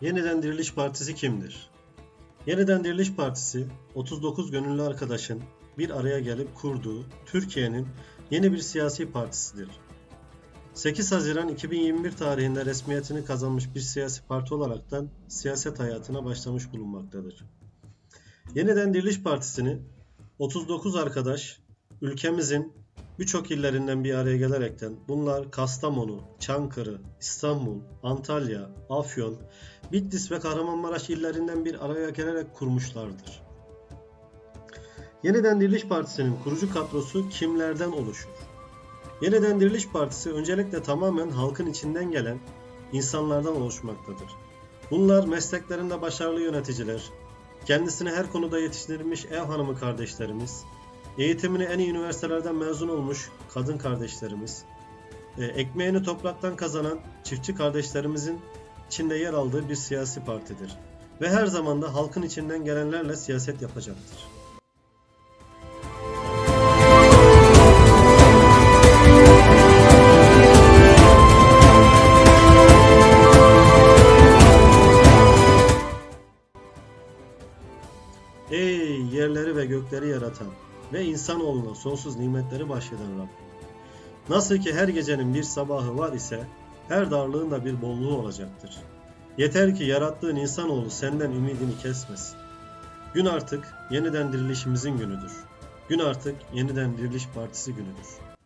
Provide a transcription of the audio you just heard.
Yeniden Diriliş Partisi kimdir? Yeniden Diriliş Partisi 39 gönüllü arkadaşın bir araya gelip kurduğu Türkiye'nin yeni bir siyasi partisidir. 8 Haziran 2021 tarihinde resmiyetini kazanmış bir siyasi parti olaraktan siyaset hayatına başlamış bulunmaktadır. Yeniden Diriliş Partisi'ni 39 arkadaş ülkemizin birçok illerinden bir araya gelerekten bunlar Kastamonu, Çankırı, İstanbul, Antalya, Afyon, Bitlis ve Kahramanmaraş illerinden bir araya gelerek kurmuşlardır. Yeniden Diriliş Partisi'nin kurucu kadrosu kimlerden oluşur? Yeniden Diriliş Partisi öncelikle tamamen halkın içinden gelen insanlardan oluşmaktadır. Bunlar mesleklerinde başarılı yöneticiler, kendisini her konuda yetiştirilmiş ev hanımı kardeşlerimiz, eğitimini en iyi üniversitelerden mezun olmuş kadın kardeşlerimiz, e, ekmeğini topraktan kazanan çiftçi kardeşlerimizin içinde yer aldığı bir siyasi partidir. Ve her zaman da halkın içinden gelenlerle siyaset yapacaktır. Ey yerleri ve gökleri yaratan ve insanoğluna sonsuz nimetleri bahşeden Rabbim. Nasıl ki her gecenin bir sabahı var ise her darlığın da bir bolluğu olacaktır. Yeter ki yarattığın insanoğlu senden ümidini kesmesin. Gün artık yeniden dirilişimizin günüdür. Gün artık yeniden diriliş partisi günüdür.